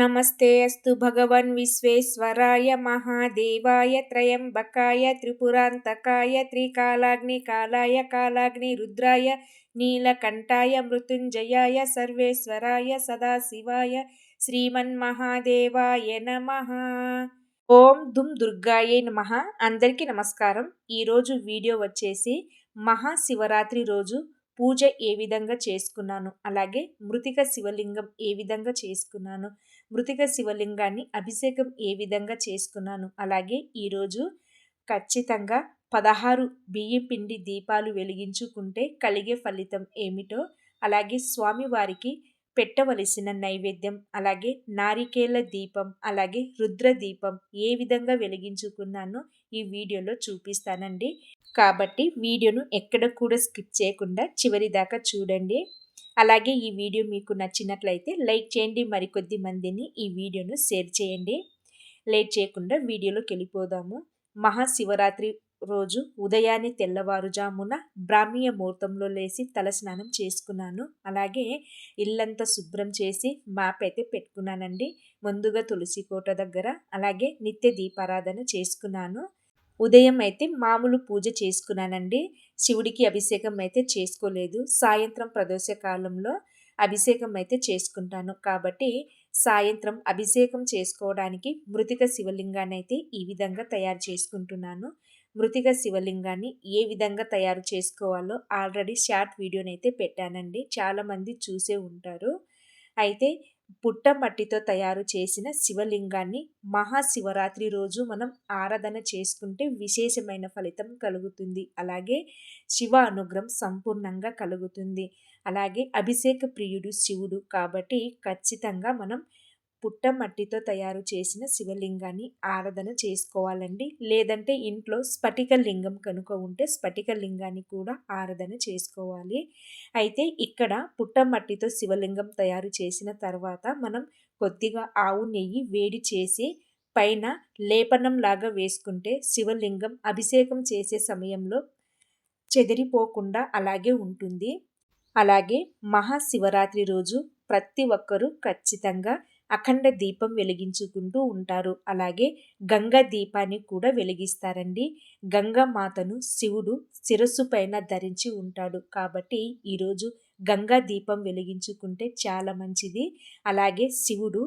నమస్తే అస్తు భగవన్ విశ్వేశ్వరాయ మహాదేవాయ త్రయంబకాయ త్రిపురాంతకాయ త్రికాలాగ్ని కాలాయ కాలాగ్ని రుద్రాయ నీలకంఠాయ మృత్యుంజయాయ సర్వేశ్వరాయ సదాశివాయ శ్రీమన్మహాదేవాయ నమ. ఓం దుమ్ దుర్గాయే నమ. అందరికీ నమస్కారం. ఈరోజు వీడియో వచ్చేసి మహాశివరాత్రి రోజు పూజ ఏ విధంగా చేసుకున్నాను. అలాగే మృతిక శివలింగం ఏ విధంగా చేసుకున్నాను. మృతిక శివలింగాన్ని అభిషేకం ఏ విధంగా చేసుకున్నాను? అలాగే ఈరోజు ఖచ్చితంగా పదహారు బియ్యం పిండి దీపాలు వెలిగించుకుంటే కలిగే ఫలితం ఏమిటో అలాగే స్వామివారికి పెట్టవలసిన నైవేద్యం అలాగే నారికేల దీపం అలాగే రుద్ర దీపం ఏ విధంగా వెలిగించుకున్నానో ఈ వీడియోలో చూపిస్తానండి. కాబట్టి వీడియోను ఎక్కడ కూడా స్కిప్ చేయకుండా చివరి దాకా చూడండి. అలాగే ఈ వీడియో మీకు నచ్చినట్లయితే లైక్ చేయండి మరికొద్ది మందిని ఈ వీడియోను షేర్ చేయండి. లేట్ చేయకుండా వీడియోలోకి వెళ్ళిపోదాము. మహాశివరాత్రి రోజు ఉదయాన్నే తెల్లవారుజామున బ్రాహ్మీయ ముహూర్తంలో లేచి తలస్నానం చేసుకున్నాను. అలాగే ఇల్లంతా శుభ్రం చేసి మ్యాప్ అయితే పెట్టుకున్నానండి. ముందుగా తులసి కోట దగ్గర అలాగే నిత్య దీపారాధన చేసుకున్నాను. ఉదయం అయితే మామూలు పూజ చేసుకున్నానండి. శివుడికి అభిషేకం అయితే చేసుకోలేదు. సాయంత్రం ప్రదోష కాలంలో అభిషేకం అయితే చేసుకుంటాను. కాబట్టి సాయంత్రం అభిషేకం చేసుకోవడానికి మృతిక శివలింగాన్ని అయితే ఈ విధంగా తయారు చేసుకుంటున్నాను. మృతిక శివలింగాన్ని ఏ విధంగా తయారు చేసుకోవాలో ఆల్రెడీ షార్ట్ వీడియోనైతే పెట్టానండి. చాలామంది చూసే ఉంటారు. అయితే పుట్టమట్టితో తయారు చేసిన శివలింగాన్ని మహాశివరాత్రి రోజు మనం ఆరాధన చేసుకుంటే విశేషమైన ఫలితం కలుగుతుంది. అలాగే శివ అనుగ్రహం సంపూర్ణంగా కలుగుతుంది. అలాగే అభిషేక ప్రియుడు శివుడు కాబట్టి ఖచ్చితంగా మనం పుట్టమట్టితో తయారు చేసిన శివలింగాన్ని ఆరాధన చేసుకోవాలండి. లేదంటే ఇంట్లో స్ఫటిక లింగం కనుక ఉంటే స్ఫటిక లింగాన్ని కూడా ఆరాధన చేసుకోవాలి. అయితే ఇక్కడ పుట్టమట్టితో శివలింగం తయారు చేసిన తర్వాత మనం కొద్దిగా ఆవు నెయ్యి వేడి చేసి పైన లేపనం లాగా వేసుకుంటే శివలింగం అభిషేకం చేసే సమయంలో చెదిరిపోకుండా అలాగే ఉంటుంది. అలాగే మహాశివరాత్రి రోజు ప్రతి ఒక్కరూ ఖచ్చితంగా అఖండ దీపం వెలిగించుకుంటూ ఉంటారు. అలాగే గంగా దీపాన్ని కూడా వెలిగిస్తారండి. గంగమాతను శివుడు శిరస్సు పైన ధరించి ఉంటాడు. కాబట్టి ఈరోజు గంగా దీపం వెలిగించుకుంటే చాలా మంచిది. అలాగే శివుడు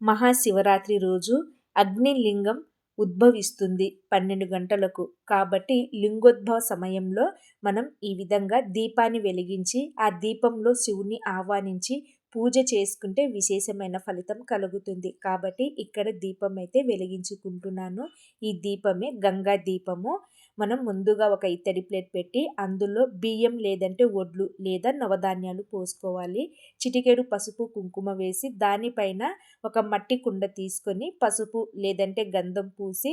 మహాశివరాత్రి రోజు అగ్నిలింగం ఉద్భవిస్తుంది పన్నెండు గంటలకు. కాబట్టి లింగోద్భవ సమయంలో మనం ఈ విధంగా దీపాన్ని వెలిగించి ఆ దీపంలో శివుని ఆహ్వానించి పూజ చేసుకుంటే విశేషమైన ఫలితం కలుగుతుంది. కాబట్టి ఇక్కడ దీపం అయితే వెలిగించుకుంటున్నాను. ఈ దీపమే గంగా దీపము. మనం ముందుగా ఒక ఇత్తడి ప్లేట్ పెట్టి అందులో బియ్యం లేదంటే ఒడ్లు లేదా నవధాన్యాలు పోసుకోవాలి. చిటికెడు పసుపు కుంకుమ వేసి దానిపైన ఒక మట్టి కుండ తీసుకొని పసుపు లేదంటే గంధం పూసి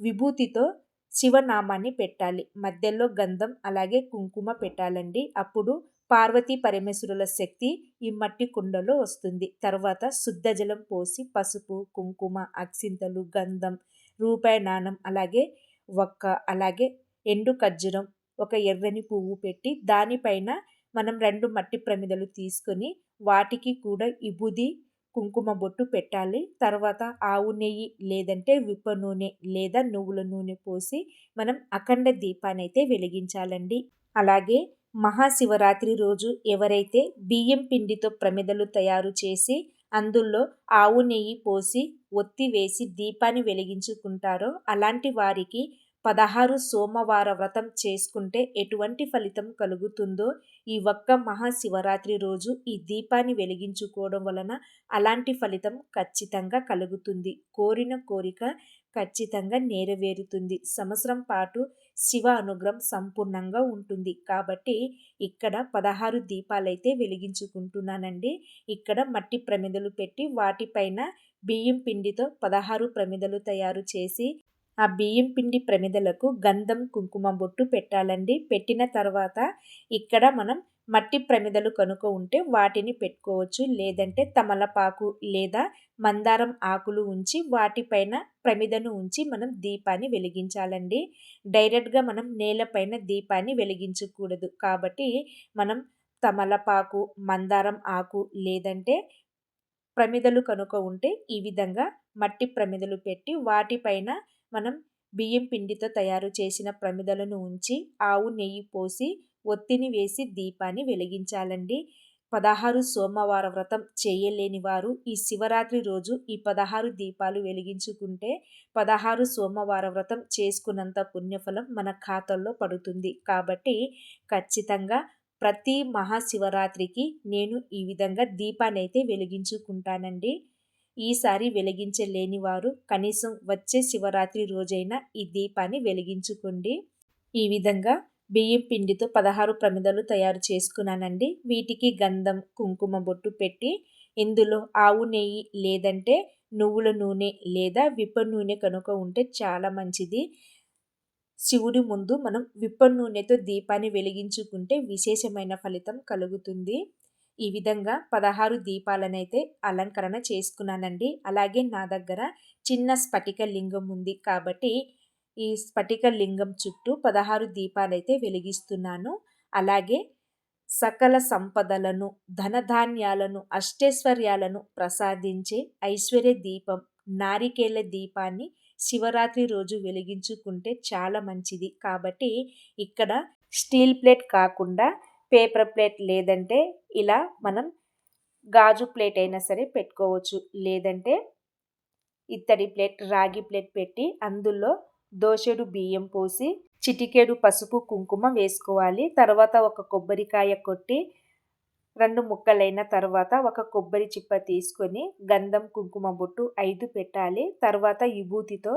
విభూతితో శివనామాన్ని పెట్టాలి. మధ్యలో గంధం అలాగే కుంకుమ పెట్టాలండి. అప్పుడు పార్వతీ పరమేశ్వరుల శక్తి ఈ మట్టి కుండలో వస్తుంది. తర్వాత శుద్ధ జలం పోసి పసుపు కుంకుమ అక్సింతలు గంధం రూపాయి నాణం అలాగే ఒక్క అలాగే ఎండు ఖర్జూరం ఒక ఎర్రని పువ్వు పెట్టి దానిపైన మనం రెండు మట్టి ప్రమిదలు తీసుకొని వాటికి కూడా ఇబుది కుంకుమ బొట్టు పెట్టాలి. తర్వాత ఆవు నెయ్యి లేదంటే విప్ప నూనె లేదా నువ్వుల నూనె పోసి మనం అఖండ దీపాన్ని అయితే వెలిగించాలండి. అలాగే మహాశివరాత్రి రోజు ఎవరైతే బియ్యం పిండితో ప్రమిదలు తయారు చేసి అందులో ఆవు నెయ్యి పోసి ఒత్తి వేసి దీపాన్ని వెలిగించుకుంటారో అలాంటి వారికి పదహారు సోమవార వ్రతం చేసుకుంటే ఎటువంటి ఫలితం కలుగుతుందో ఈ ఒక్క మహాశివరాత్రి రోజు ఈ దీపాన్ని వెలిగించుకోవడం వలన అలాంటి ఫలితం ఖచ్చితంగా కలుగుతుంది. కోరిన కోరిక ఖచ్చితంగా నెరవేరుతుంది. సంవత్సరం పాటు శివ అనుగ్రహం సంపూర్ణంగా ఉంటుంది. కాబట్టి ఇక్కడ పదహారు దీపాలైతే వెలిగించుకుంటున్నానండి. ఇక్కడ మట్టి ప్రమిదలు పెట్టి వాటిపైన బియ్యం పిండితో పదహారు ప్రమిదలు తయారు చేసి ఆ బియ్యం పిండి ప్రమిదలకు గంధం కుంకుమ బొట్టు పెట్టాలండి. పెట్టిన తర్వాత ఇక్కడ మనం మట్టి ప్రమిదలు కనుక ఉంటే వాటిని పెట్టుకోవచ్చు. లేదంటే తమలపాకు లేదా మందారం ఆకులు ఉంచి వాటిపైన ప్రమిదను ఉంచి మనం దీపాన్ని వెలిగించాలండి. డైరెక్ట్గా మనం నేలపైన దీపాన్ని వెలిగించకూడదు. కాబట్టి మనం తమలపాకు మందారం ఆకు లేదంటే ప్రమిదలు కనుక ఉంటే ఈ విధంగా మట్టి ప్రమిదలు పెట్టి వాటిపైన మనం బియ్యం పిండితో తయారు చేసిన ప్రమిదలను ఉంచి ఆవు నెయ్యి పోసి ఒత్తిని వేసి దీపాన్ని వెలిగించాలండి. పదహారు సోమవార వ్రతం చేయలేని వారు ఈ శివరాత్రి రోజు ఈ పదహారు దీపాలు వెలిగించుకుంటే పదహారు సోమవార వ్రతం చేసుకున్నంత పుణ్యఫలం మన ఖాతాల్లో పడుతుంది. కాబట్టి ఖచ్చితంగా ప్రతి మహాశివరాత్రికి నేను ఈ విధంగా దీపాన్ని అయితే వెలిగించుకుంటానండి. ఈసారి వెలిగించలేని వారు కనీసం వచ్చే శివరాత్రి రోజైనా ఈ దీపాన్ని వెలిగించుకోండి. ఈ విధంగా బియ్యం పిండితో పదహారు ప్రమిదలు తయారు చేసుకున్నానండి. వీటికి గంధం కుంకుమ బొట్టు పెట్టి ఇందులో ఆవు నెయ్యి లేదంటే నువ్వుల నూనె లేదా విప్ప నూనె కనుక ఉంటే చాలా మంచిది. శివుడి ముందు మనం విప్ప నూనెతో దీపాన్ని వెలిగించుకుంటే విశేషమైన ఫలితం కలుగుతుంది. ఈ విధంగా పదహారు దీపాలనైతే అలంకరణ చేసుకున్నానండి. అలాగే నా దగ్గర చిన్న స్ఫటిక లింగం ఉంది కాబట్టి ఈ స్ఫటిక లింగం చుట్టూ పదహారు దీపాలైతే వెలిగిస్తున్నాను. అలాగే సకల సంపదలను ధనధాన్యాలను అష్టైశ్వర్యాలను ప్రసాదించే ఐశ్వర్య దీపం నారికేళ్ళ దీపాన్ని శివరాత్రి రోజు వెలిగించుకుంటే చాలా మంచిది. కాబట్టి ఇక్కడ స్టీల్ ప్లేట్ కాకుండా పేపర్ ప్లేట్ లేదంటే ఇలా మనం గాజు ప్లేట్ అయినా సరే పెట్టుకోవచ్చు. లేదంటే ఇత్తడి ప్లేట్ రాగి ప్లేట్ పెట్టి అందులో దోశడు బియ్యం పోసి చిటికేడు పసుపు కుంకుమ వేసుకోవాలి. తర్వాత ఒక కొబ్బరికాయ కొట్టి రెండు ముక్కలైన తర్వాత ఒక కొబ్బరి చిప్ప తీసుకొని గంధం కుంకుమ బొట్టు ఐదు పెట్టాలి. తర్వాత విభూతితో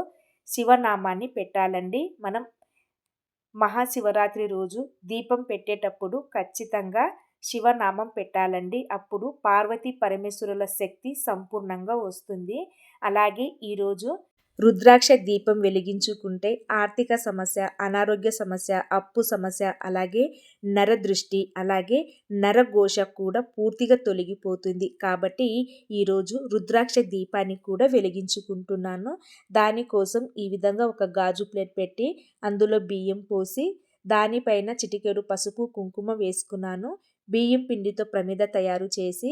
శివనామాన్ని పెట్టాలండి. మనం మహాశివరాత్రి రోజు దీపం పెట్టేటప్పుడు ఖచ్చితంగా శివనామం పెట్టాలండి. అప్పుడు పార్వతీ పరమేశ్వరుల శక్తి సంపూర్ణంగా వస్తుంది. అలాగే ఈరోజు రుద్రాక్ష దీపం వెలిగించుకుంటే ఆర్థిక సమస్య అనారోగ్య సమస్య అప్పు సమస్య అలాగే నరదృష్టి అలాగే నరఘోష కూడా పూర్తిగా తొలగిపోతుంది. కాబట్టి ఈరోజు రుద్రాక్ష దీపాన్ని కూడా వెలిగించుకుంటున్నాను. దానికోసం ఈ విధంగా ఒక గాజు ప్లేట్ పెట్టి అందులో బియ్యం పోసి దానిపైన చిటికెడు పసుపు కుంకుమ వేసుకున్నాను. బియ్యం పిండితో ప్రమిద తయారు చేసి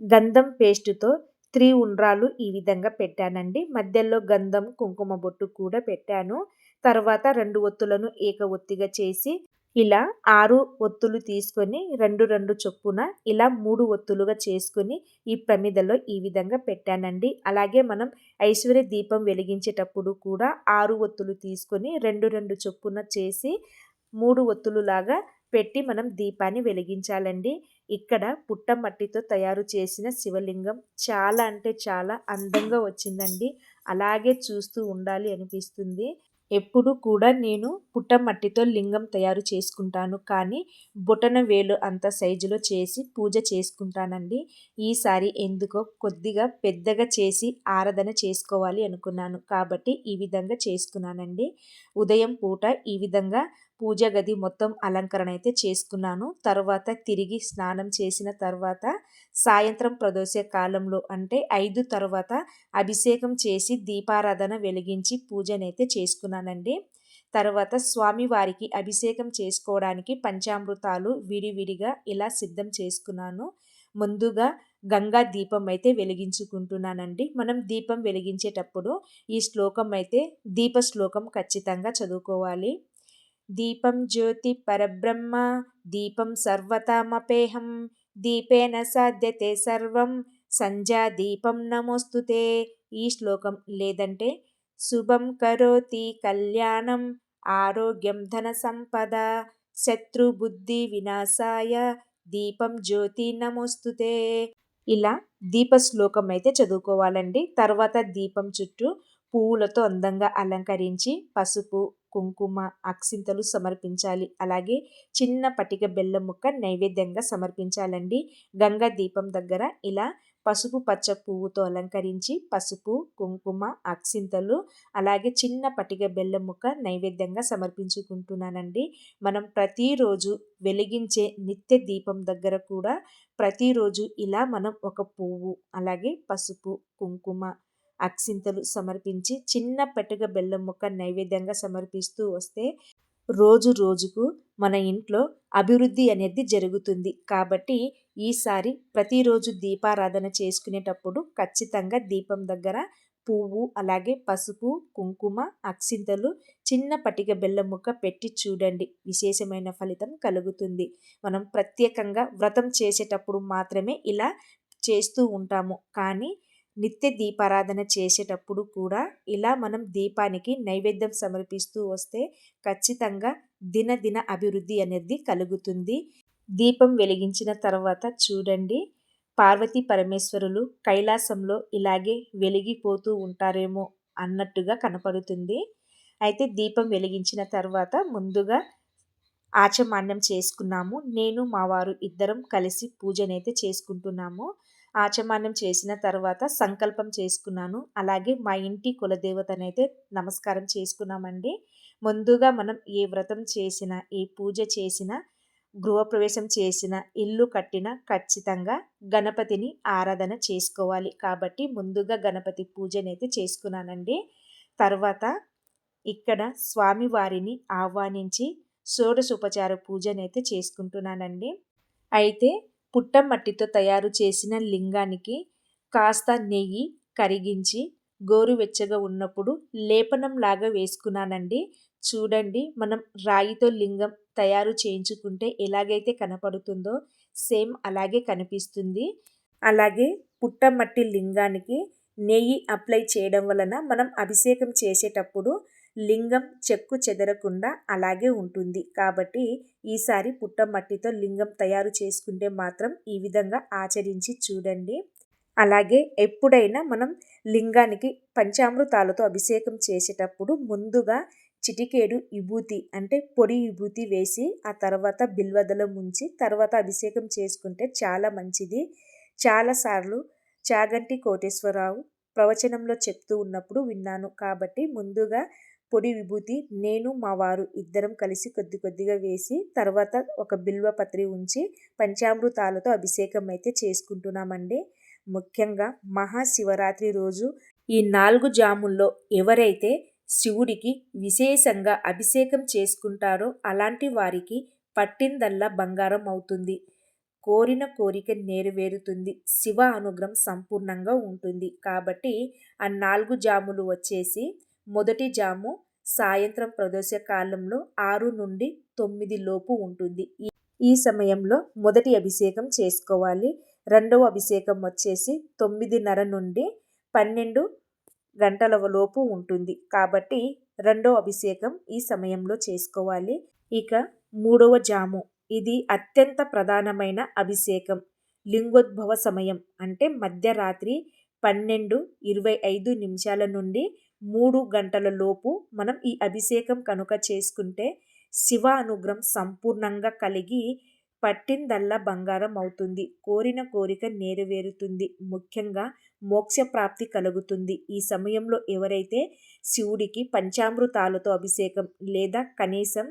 గంధం పేస్టుతో త్రీ ఉండ్రాలు ఈ విధంగా పెట్టానండి. మధ్యలో గంధం కుంకుమ బొట్టు కూడా పెట్టాను. తర్వాత రెండు ఒత్తులను ఏక ఒత్తిగా చేసి ఇలా ఆరు ఒత్తులు తీసుకొని రెండు రెండు చొప్పున ఇలా మూడు ఒత్తులుగా చేసుకొని ఈ ప్రమిదలో ఈ విధంగా పెట్టానండి. అలాగే మనం ఐశ్వర్య దీపం వెలిగించేటప్పుడు కూడా ఆరు ఒత్తులు తీసుకొని రెండు రెండు చొప్పున చేసి మూడు ఒత్తులు లాగా పెట్టి మనం దీపాన్ని వెలిగించాలండి. ఇక్కడ పుట్టమట్టితో తయారు చేసిన శివలింగం చాలా అంటే చాలా అందంగా వచ్చిందండి. అలాగే చూస్తూ ఉండాలి అనిపిస్తుంది. ఎప్పుడు కూడా నేను పుట్టమట్టితో లింగం తయారు చేసుకుంటాను. కానీ బొటన వేలు అంత సైజులో చేసి పూజ చేసుకుంటానండి. ఈసారి ఎందుకో కొద్దిగా పెద్దగా చేసి ఆరాధన చేసుకోవాలి అనుకున్నాను. కాబట్టి ఈ విధంగా చేసుకున్నానండి. ఉదయం పూట ఈ విధంగా పూజ గది మొత్తం అలంకరణ అయితే చేసుకున్నాను. తర్వాత తిరిగి స్నానం చేసిన తర్వాత సాయంత్రం ప్రదోష కాలంలో అంటే ఐదు తర్వాత అభిషేకం చేసి దీపారాధన వెలిగించి పూజనైతే చేసుకున్నానండి. తర్వాత స్వామివారికి అభిషేకం చేసుకోవడానికి పంచామృతాలు విడివిడిగా ఇలా సిద్ధం చేసుకున్నాను. ముందుగా గంగా దీపం అయితే వెలిగించుకుంటున్నానండి. మనం దీపం వెలిగించేటప్పుడు ఈ శ్లోకం అయితే దీప శ్లోకం ఖచ్చితంగా చదువుకోవాలి. దీపం జ్యోతి పరబ్రహ్మ దీపం సర్వతామపేహం దీపేన సాధ్యతే సర్వం సంధ్యా దీపం నమోస్తుతే ఈ శ్లోకం లేదంటే శుభం కరోతి కళ్యాణం ఆరోగ్యం ధన సంపద శత్రుబుద్ధి వినాశాయ దీపం జ్యోతి నమోస్తుతే. ఇలా దీప శ్లోకం అయితే చదువుకోవాలండి. తర్వాత దీపం చుట్టూ పువ్వులతో అందంగా అలంకరించి పసుపు కుంకుమ అక్షింతలు సమర్పించాలి. అలాగే చిన్న పటిక బెల్లం ముక్క నైవేద్యంగా సమర్పించాలండి. గంగా దీపం దగ్గర ఇలా పసుపు పచ్చ పువ్వుతో అలంకరించి పసుపు కుంకుమ అక్షింతలు అలాగే చిన్న పటిక బెల్లం ముక్క నైవేద్యంగా సమర్పించుకుంటున్నానండి. మనం ప్రతిరోజు వెలిగించే నిత్య దీపం దగ్గర కూడా ప్రతిరోజు ఇలా మనం ఒక పువ్వు అలాగే పసుపు కుంకుమ అక్షింతలు సమర్పించి చిన్న పెట్టుగ బెల్లం ముక్క నైవేద్యంగా సమర్పిస్తూ వస్తే రోజు రోజుకు మన ఇంట్లో అభివృద్ధి అనేది జరుగుతుంది. కాబట్టి ఈసారి ప్రతిరోజు దీపారాధన చేసుకునేటప్పుడు ఖచ్చితంగా దీపం దగ్గర పువ్వు అలాగే పసుపు కుంకుమ అక్షింతలు చిన్న పటిక బెల్లం ముక్క పెట్టి చూడండి. విశేషమైన ఫలితం కలుగుతుంది. మనం ప్రత్యేకంగా వ్రతం చేసేటప్పుడు మాత్రమే ఇలా చేస్తూ ఉంటాము. కానీ నిత్య దీపారాధన చేసేటప్పుడు కూడా ఇలా మనం దీపానికి నైవేద్యం సమర్పిస్తూ వస్తే ఖచ్చితంగా దినదిన అభివృద్ధి అనేది కలుగుతుంది. దీపం వెలిగించిన తర్వాత చూడండి పార్వతీ పరమేశ్వరులు కైలాసంలో ఇలాగే వెలిగిపోతూ ఉంటారేమో అన్నట్టుగా కనపడుతుంది. అయితే దీపం వెలిగించిన తర్వాత ముందుగా ఆచమాన్యం చేసుకున్నాము. నేను మా వారు ఇద్దరం కలిసి పూజనైతే చేసుకుంటున్నాము. ఆచమాన్యం చేసిన తర్వాత సంకల్పం చేసుకున్నాను. అలాగే మా ఇంటి కులదేవతనైతే నమస్కారం చేసుకున్నామండి. ముందుగా మనం ఏ వ్రతం చేసినా ఏ పూజ చేసినా గృహప్రవేశం చేసిన ఇల్లు కట్టిన ఖచ్చితంగా గణపతిని ఆరాధన చేసుకోవాలి. కాబట్టి ముందుగా గణపతి పూజనైతే చేసుకున్నానండి. తర్వాత ఇక్కడ స్వామివారిని ఆహ్వానించి షోడశోపచార పూజనైతే చేసుకుంటున్నానండి. అయితే పుట్టమట్టితో తయారు చేసిన లింగానికి కాస్త నెయ్యి కరిగించి గోరువెచ్చగా ఉన్నప్పుడు లేపనం లాగా వేసుకున్నానండి. చూడండి మనం రాయితో లింగం తయారు చేయించుకుంటే ఎలాగైతే కనపడుతుందో సేమ్ అలాగే కనిపిస్తుంది. అలాగే పుట్టమట్టి లింగానికి నెయ్యి అప్లై చేయడం వలన మనం అభిషేకం చేసేటప్పుడు లింగం చెక్కు చెదరకుండా అలాగే ఉంటుంది. కాబట్టి ఈసారి పుట్టమట్టితో లింగం తయారు చేసుకుంటే మాత్రం ఈ విధంగా ఆచరించి చూడండి. అలాగే ఎప్పుడైనా మనం లింగానికి పంచామృతాలతో అభిషేకం చేసేటప్పుడు ముందుగా చిటికేడు విభూతి అంటే పొడి విభూతి వేసి ఆ తర్వాత బిల్వదలో ఉంచి తర్వాత అభిషేకం చేసుకుంటే చాలా మంచిది. చాలాసార్లు చాగంటి కోటేశ్వరరావు ప్రవచనంలో చెప్తూ ఉన్నప్పుడు విన్నాను. కాబట్టి ముందుగా పొడి విభూతి నేను మా వారు ఇద్దరం కలిసి కొద్ది కొద్దిగా వేసి తర్వాత ఒక బిల్వ పత్రి ఉంచి పంచామృతాలతో అభిషేకం అయితే చేసుకుంటున్నామండి. ముఖ్యంగా మహాశివరాత్రి రోజు ఈ నాలుగు జాముల్లో ఎవరైతే శివుడికి విశేషంగా అభిషేకం చేసుకుంటారో అలాంటి వారికి పట్టిందల్లా బంగారం అవుతుంది. కోరిన కోరిక నెరవేరుతుంది. శివ అనుగ్రహం సంపూర్ణంగా ఉంటుంది. కాబట్టి ఆ నాలుగు జాములు వచ్చేసి మొదటి జాము సాయంత్రం ప్రదోష కాలంలో ఆరు నుండి తొమ్మిది లోపు ఉంటుంది. ఈ సమయంలో మొదటి అభిషేకం చేసుకోవాలి. రెండవ అభిషేకం వచ్చేసి తొమ్మిదిన్నర నుండి పన్నెండు గంటల లోపు ఉంటుంది. కాబట్టి రెండవ అభిషేకం ఈ సమయంలో చేసుకోవాలి. ఇక మూడవ జాము. ఇది అత్యంత ప్రధానమైన అభిషేకం. లింగోద్భవ సమయం అంటే మధ్యరాత్రి పన్నెండు ఇరవై ఐదు నిమిషాల నుండి మూడు గంటల లోపు మనం ఈ అభిషేకం కనుక చేసుకుంటే శివ అనుగ్రహం సంపూర్ణంగా కలిగి పట్టిందల్లా బంగారం అవుతుంది. కోరిన కోరిక నెరవేరుతుంది. ముఖ్యంగా మోక్ష ప్రాప్తి కలుగుతుంది. ఈ సమయంలో ఎవరైతే శివుడికి పంచామృతాలతో అభిషేకం లేదా కనీసం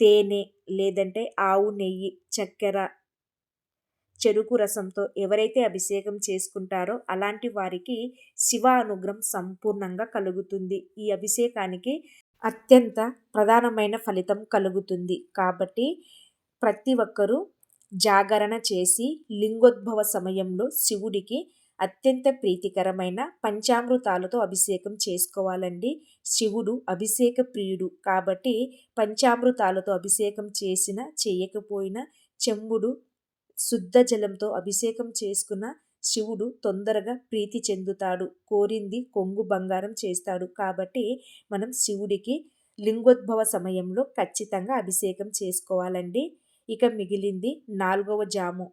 తేనె లేదంటే ఆవు నెయ్యి చక్కెర చెరుకు రసంతో ఎవరైతే అభిషేకం చేసుకుంటారో అలాంటి వారికి శివ అనుగ్రహం సంపూర్ణంగా కలుగుతుంది. ఈ అభిషేకానికి అత్యంత ప్రధానమైన ఫలితం కలుగుతుంది. కాబట్టి ప్రతి ఒక్కరూ జాగరణ చేసి లింగోద్భవ సమయంలో శివుడికి అత్యంత ప్రీతికరమైన పంచామృతాలతో అభిషేకం చేసుకోవాలండి. శివుడు అభిషేక ప్రియుడు. కాబట్టి పంచామృతాలతో అభిషేకం చేసిన చేయకపోయినా చెంబుడు శుద్ధ జలంతో అభిషేకం చేసుకున్న శివుడు తొందరగా ప్రీతి చెందుతాడు. కోరింది కొంగు బంగారం చేస్తాడు. కాబట్టి మనం శివుడికి లింగోద్భవ సమయంలో ఖచ్చితంగా అభిషేకం చేసుకోవాలండి. ఇక మిగిలింది నాలుగవ జాము.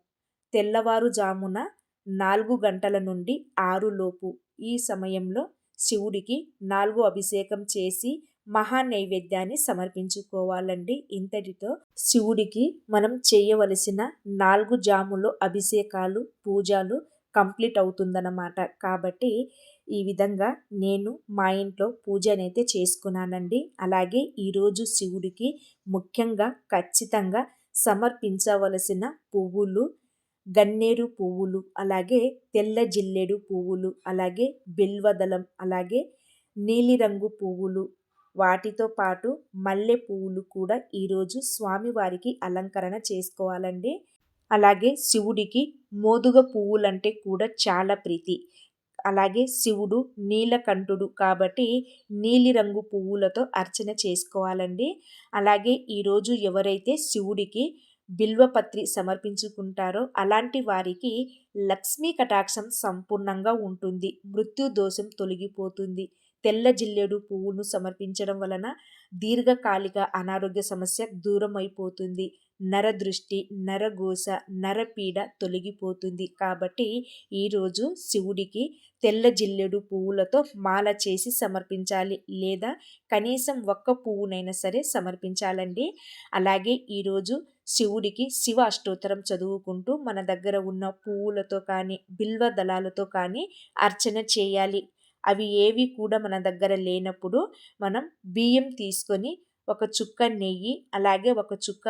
తెల్లవారుజామున నాలుగు గంటల నుండి ఆరులోపు ఈ సమయంలో శివుడికి నాలుగు అభిషేకం చేసి మహా నైవేద్యాన్ని సమర్పించుకోవాలండి. ఇంతటితో శివుడికి మనం చేయవలసిన నాలుగు జాములు అభిషేకాలు పూజలు కంప్లీట్ అవుతుందన్నమాట. కాబట్టి ఈ విధంగా నేను మా ఇంట్లో పూజనైతే చేసుకున్నానండి. అలాగే ఈరోజు శివుడికి ముఖ్యంగా ఖచ్చితంగా సమర్పించవలసిన పువ్వులు గన్నేరు పువ్వులు అలాగే తెల్ల జిల్లేడు పువ్వులు అలాగే బిల్వదళం అలాగే నీలిరంగు పువ్వులు వాటితో పాటు మల్లె పువ్వులు కూడా ఈరోజు స్వామివారికి అలంకరణ చేసుకోవాలండి. అలాగే శివుడికి మోదుగ పువ్వులంటే కూడా చాలా ప్రీతి. అలాగే శివుడు నీలకంఠుడు కాబట్టి నీలిరంగు పువ్వులతో అర్చన చేసుకోవాలండి. అలాగే ఈరోజు ఎవరైతే శివుడికి బిల్వపత్రి సమర్పించుకుంటారో అలాంటి వారికి లక్ష్మీ కటాక్షం సంపూర్ణంగా ఉంటుంది. మృత్యు దోషం తొలగిపోతుంది. తెల్ల జిల్లేడు పువ్వును సమర్పించడం వలన దీర్ఘకాలిక అనారోగ్య సమస్య దూరం అయిపోతుంది నరదృష్టి నరగోస నరపీడ తొలగిపోతుంది. కాబట్టి ఈరోజు శివుడికి తెల్ల జిల్లెడు పువ్వులతో మాల చేసి సమర్పించాలి. లేదా కనీసం ఒక్క పువ్వునైనా సరే సమర్పించాలండి. అలాగే ఈరోజు శివుడికి శివ అష్టోత్తరం చదువుకుంటూ మన దగ్గర ఉన్న పువ్వులతో కానీ బిల్వ దళాలతో కానీ అర్చన చేయాలి. అవి ఏవి కూడా మన దగ్గర లేనప్పుడు మనం బియ్యం తీసుకొని ఒక చుక్క నెయ్యి అలాగే ఒక చుక్క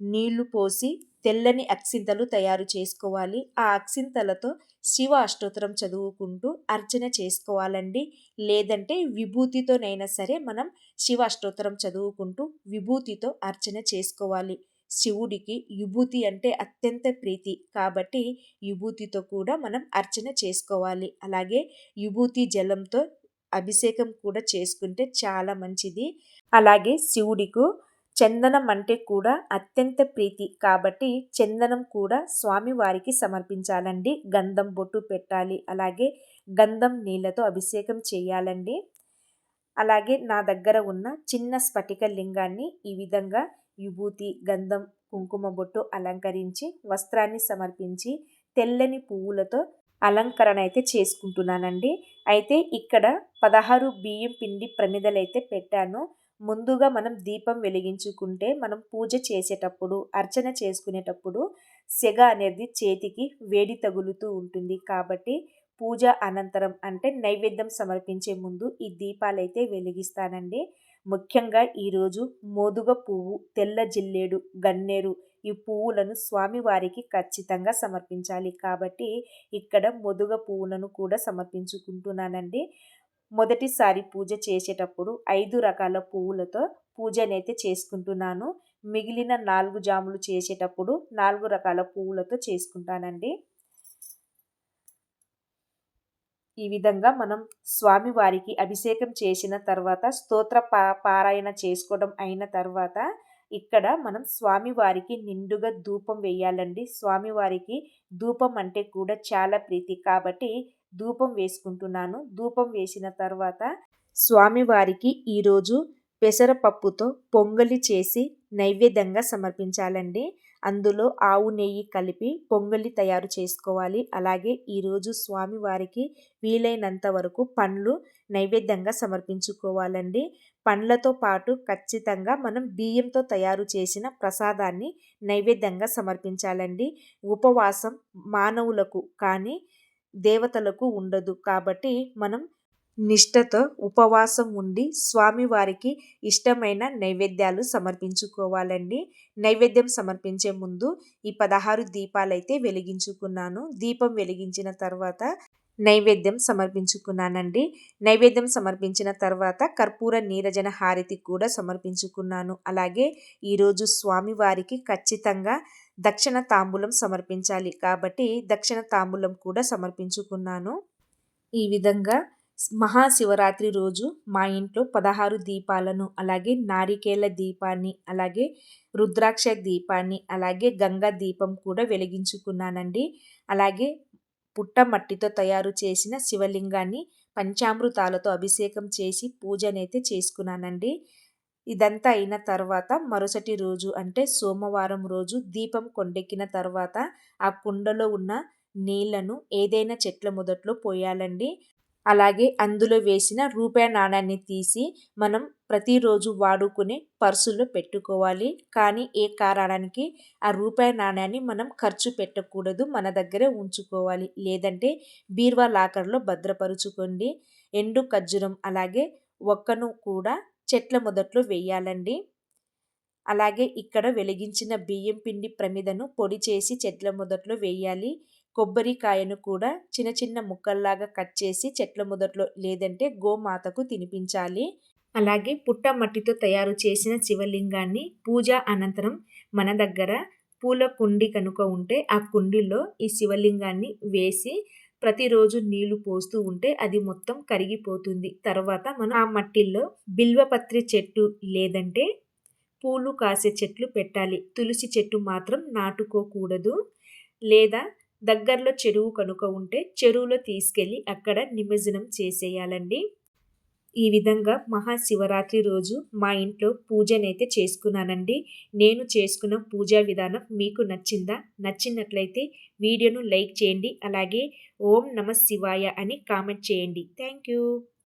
నీళ్ళు పోసి తెల్లని అక్సింతలు తయారు చేసుకోవాలి. ఆ అక్సింతలతో శివ అష్టోత్తరం చదువుకుంటూ అర్చన చేసుకోవాలండి. లేదంటే విభూతితోనైనా సరే మనం శివ అష్టోత్తరం చదువుకుంటూ విభూతితో అర్చన చేసుకోవాలి. శివుడికి విభూతి అంటే అత్యంత ప్రీతి. కాబట్టి విభూతితో కూడా మనం అర్చన చేసుకోవాలి. అలాగే విభూతి జలంతో అభిషేకం కూడా చేసుకుంటే చాలా మంచిది. అలాగే శివుడికు చందనం అంటే కూడా అత్యంత ప్రీతి. కాబట్టి చందనం కూడా స్వామివారికి సమర్పించాలండి. గంధం బొట్టు పెట్టాలి. అలాగే గంధం నీళ్ళతో అభిషేకం చేయాలండి. అలాగే నా దగ్గర ఉన్న చిన్న స్ఫటిక లింగాన్ని ఈ విధంగా విభూతి గంధం కుంకుమ బొట్టు అలంకరించి వస్త్రాన్ని సమర్పించి తెల్లని పువ్వులతో అలంకరణ అయితే చేసుకుంటున్నానండి. అయితే ఇక్కడ పదహారు బియ్యం పిండి ప్రమిదలైతే పెట్టాను. ముందుగా మనం దీపం వెలిగించుకుంటే మనం పూజ చేసేటప్పుడు అర్చన చేసుకునేటప్పుడు సెగ అనేది చేతికి వేడి తగులుతూ ఉంటుంది. కాబట్టి పూజ అనంతరం అంటే నైవేద్యం సమర్పించే ముందు ఈ దీపాలైతే వెలిగిస్తానండి. ముఖ్యంగా ఈరోజు మోదుగ పువ్వు తెల్ల జిల్లేడు గన్నేరు ఈ పువ్వులను స్వామివారికి ఖచ్చితంగా సమర్పించాలి. కాబట్టి ఇక్కడ మొదుగ పువ్వులను కూడా సమర్పించుకుంటున్నానండి. మొదటిసారి పూజ చేసేటప్పుడు ఐదు రకాల పువ్వులతో పూజనైతే చేసుకుంటున్నాను. మిగిలిన నాలుగు జాములు చేసేటప్పుడు నాలుగు రకాల పువ్వులతో చేసుకుంటానండి. ఈ విధంగా మనం స్వామివారికి అభిషేకం చేసిన తర్వాత స్తోత్ర పా పారాయణ చేసుకోవడం అయిన తర్వాత ఇక్కడ మనం స్వామివారికి నిండుగా ధూపం వేయాలండి. స్వామివారికి ధూపం అంటే కూడా చాలా ప్రీతి. కాబట్టి ధూపం వేసుకుంటున్నాను. ధూపం వేసిన తర్వాత స్వామివారికి ఈరోజు పెసరపప్పుతో పొంగలి చేసి నైవేద్యంగా సమర్పించాలండి. అందులో ఆవు నెయ్యి కలిపి పొంగలి తయారు చేసుకోవాలి. అలాగే ఈరోజు స్వామివారికి వీలైనంత వరకు పండ్లు నైవేద్యంగా సమర్పించుకోవాలండి. పండ్లతో పాటు ఖచ్చితంగా మనం బియ్యంతో తయారు చేసిన ప్రసాదాన్ని నైవేద్యంగా సమర్పించాలండి. ఉపవాసం మానవులకు కానీ దేవతలకు ఉండదు. కాబట్టి మనం నిష్టతో ఉపవాసం ఉండి స్వామివారికి ఇష్టమైన నైవేద్యాలు సమర్పించుకోవాలండి. నైవేద్యం సమర్పించే ముందు ఈ పదహారు దీపాలైతే వెలిగించుకున్నాను. దీపం వెలిగించిన తర్వాత నైవేద్యం సమర్పించుకున్నానండి. నైవేద్యం సమర్పించిన తర్వాత కర్పూర నీరజన హారతి కూడా సమర్పించుకున్నాను. అలాగే ఈరోజు స్వామివారికి ఖచ్చితంగా దక్షిణ తాంబూలం సమర్పించాలి కాబట్టి దక్షిణ తాంబూలం కూడా సమర్పించుకున్నాను. ఈ విధంగా మహాశివరాత్రి రోజు మా ఇంట్లో పదహారు దీపాలను అలాగే నారికేల దీపాన్ని అలాగే రుద్రాక్ష దీపాన్ని అలాగే గంగా దీపం కూడా వెలిగించుకున్నానండి. అలాగే పుట్ట మట్టితో తయారు చేసిన శివలింగాన్ని పంచామృతాలతో అభిషేకం చేసి పూజనైతే చేసుకున్నానండి. ఇదంతా అయిన తర్వాత మరుసటి రోజు అంటే సోమవారం రోజు దీపం కొండెక్కిన తర్వాత ఆ కుండలో ఉన్న నీళ్ళను ఏదైనా చెట్ల మొదట్లో పోయాలండి. అలాగే అందులో వేసిన రూపాయి నాణాన్ని తీసి మనం ప్రతిరోజు వాడుకునే పర్సులో పెట్టుకోవాలి. కానీ ఏ కారణానికి ఆ రూపాయి నాణ్యాన్ని మనం ఖర్చు పెట్టకూడదు మన దగ్గరే ఉంచుకోవాలి. లేదంటే బీర్వా లాకర్లో భద్రపరుచుకోండి. ఎండు ఖర్జూరం అలాగే ఒక్కను కూడా చెట్ల మొదట్లో వేయాలండి. అలాగే ఇక్కడ వెలిగించిన బియ్యం పిండి ప్రమిదను పొడి చేసి చెట్ల మొదట్లో వేయాలి. కొబ్బరికాయను కూడా చిన్న చిన్న ముక్కల్లాగా కట్ చేసి చెట్ల మొదట్లో లేదంటే గోమాతకు తినిపించాలి. అలాగే పుట్ట మట్టితో తయారు చేసిన శివలింగాన్ని పూజ అనంతరం మన దగ్గర పూల కుండి కనుక ఉంటే ఆ కుండీలో ఈ శివలింగాన్ని వేసి ప్రతిరోజు నీళ్ళు పోస్తూ ఉంటే అది మొత్తం కరిగిపోతుంది. తర్వాత మనం ఆ మట్టిల్లో బిల్వపత్రి చెట్టు లేదంటే పూలు కాసే చెట్లు పెట్టాలి. తులసి చెట్టు మాత్రం నాటుకోకూడదు. లేదా దగ్గరలో చెరువు కనుక ఉంటే చెరువులో తీసుకెళ్ళి అక్కడ నిమజ్జనం చేసేయాలండి. ఈ విధంగా మహాశివరాత్రి రోజు మా ఇంట్లో పూజనైతే చేసుకున్నానండి. నేను చేసుకున్న పూజా విధానం మీకు నచ్చిందా? నచ్చినట్లయితే వీడియోను లైక్ చేయండి. అలాగే ఓం నమ శివాయ అని కామెంట్ చేయండి. Thank you.